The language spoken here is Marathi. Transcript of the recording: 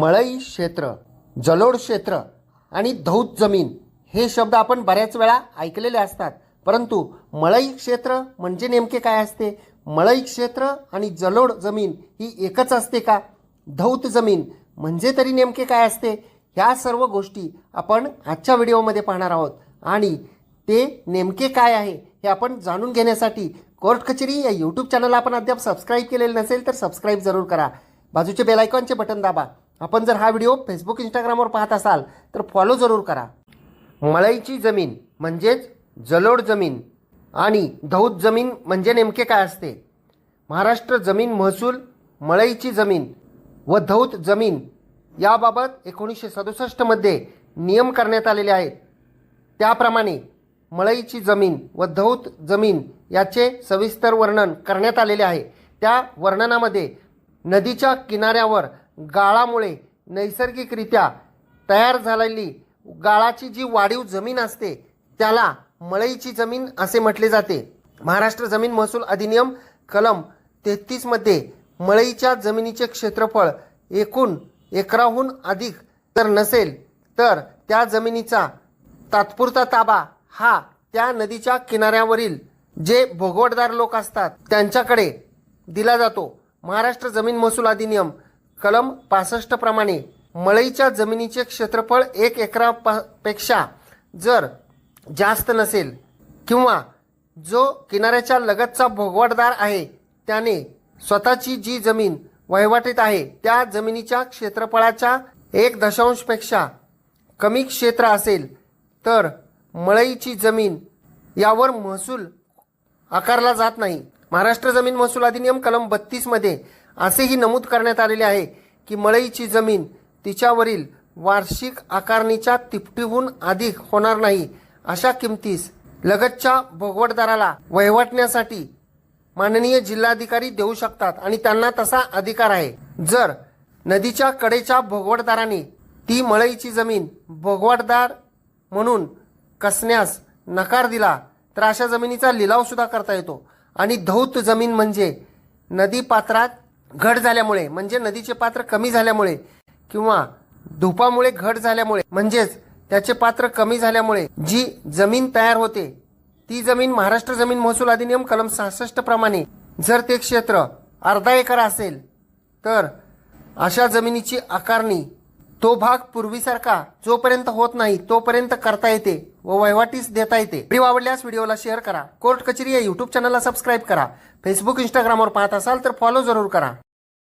मळई क्षेत्र जलोड क्षेत्र आणि धौत जमीन हे शब्द आपण बऱ्याच वेळा ऐकलेले असतात. परंतु मळई क्षेत्र म्हणजे नेमके काय असते? मळई क्षेत्र आणि जलोड जमीन ही एकच असते का? धौत जमीन म्हणजे तरी नेमके काय असते? ह्या सर्व गोष्टी आपण आजच्या व्हिडिओमध्ये पाहणार आहोत. आणि ते नेमके काय आहे हे आपण जाणून घेण्यासाठी कोर्ट कचेरी या यूट्यूब चॅनलला आपण अद्याप सबस्क्राईब केलेलं नसेल तर सबस्क्राईब जरूर करा. बाजूचे बेलायकॉनचे बटन दाबा. आपण जर हा व्हिडिओ फेसबुक इंस्टाग्रामवर पाहत असाल तर फॉलो जरूर करा. मळईची जमीन म्हणजेच जलोड जमीन आणि धौत जमीन म्हणजे नेमके काय असते? महाराष्ट्र जमीन महसूल मळईची जमीन व धौत जमीन याबाबत एकोणीसशे सदुसष्टमध्ये नियम करण्यात आलेले आहेत. त्याप्रमाणे मळईची जमीन व धौत जमीन याचे सविस्तर वर्णन करण्यात आलेले आहे. त्या वर्णनामध्ये नदीच्या किनाऱ्यावर गाळामुळे नैसर्गिकरित्या तयार झालेली गाळाची जी वाढीव जमीन असते त्याला मळईची जमीन असे म्हटले जाते. महाराष्ट्र जमीन महसूल अधिनियम कलम तेहतीसमध्ये मळईच्या जमिनीचे क्षेत्रफळ एकूण एकराहून अधिक जर नसेल तर त्या जमिनीचा तात्पुरता ताबा हा त्या नदीच्या किनाऱ्यावरील जे भोगवटदार लोक असतात त्यांच्याकडे दिला जातो. महाराष्ट्र जमीन महसूल अधिनियम कलम पासष्ट प्रमाणे मळईच्या जमिनीचे क्षेत्रफळ एक एकरापेक्षा जर जास्त नसेल किंवा जो किनाऱ्याच्या लगतचा भोगवटदार आहे त्याने स्वतःची जी जमीन वहिवाटीत आहे त्या जमिनीच्या क्षेत्रफळाच्या एक दशांशपेक्षा कमी क्षेत्र असेल तर मळईची जमीन यावर महसूल आकारला जात नाही. महाराष्ट्र जमीन महसूल अधिनियम कलम बत्तीसमध्ये असेही नमूद करण्यात आलेले आहे की मळईची जमीन तिच्यावरील वार्षिक आकारणीच्या तिपटीहून अधिक होणार नाही अशा किमतीस लगतच्या भोगवटदाराला वहिवाटण्यासाठी माननीय जिल्हाधिकारी देऊ शकतात आणि त्यांना तसा अधिकार आहे. जर नदीच्या कडेच्या भोगवटदाराने ती मळईची जमीन भोगवटदार म्हणून कसण्यास नकार दिला तर अशा जमिनीचा लिलावसुद्धा करता येतो. आणि धौत जमीन म्हणजे नदी पात्रात घट झाल्यामुळे म्हणजे नदीचे पात्र कमी झाल्यामुळे किंवा धुपामुळे घट झाल्यामुळे म्हणजेच त्याचे पात्र कमी झाल्यामुळे जी जमीन तयार होते ती जमीन महाराष्ट्र जमीन महसूल अधिनियम कलम सहासष्ट प्रमाणे जर ते क्षेत्र अर्धा एकर असेल तर अशा जमिनीची आकारणी तो भाग पूर्वीसारखा जोपर्यंत होत नाही तोपर्यंत करता येते व वहिवाटीस देता येते. व्हिडिओ आवडल्यास व्हिडिओला शेअर करा. कोर्ट कचेरी या युट्यूब चॅनलला सबस्क्राईब करा. फेसबुक इंस्टाग्रामवर पाहत असाल तर फॉलो जरूर करा.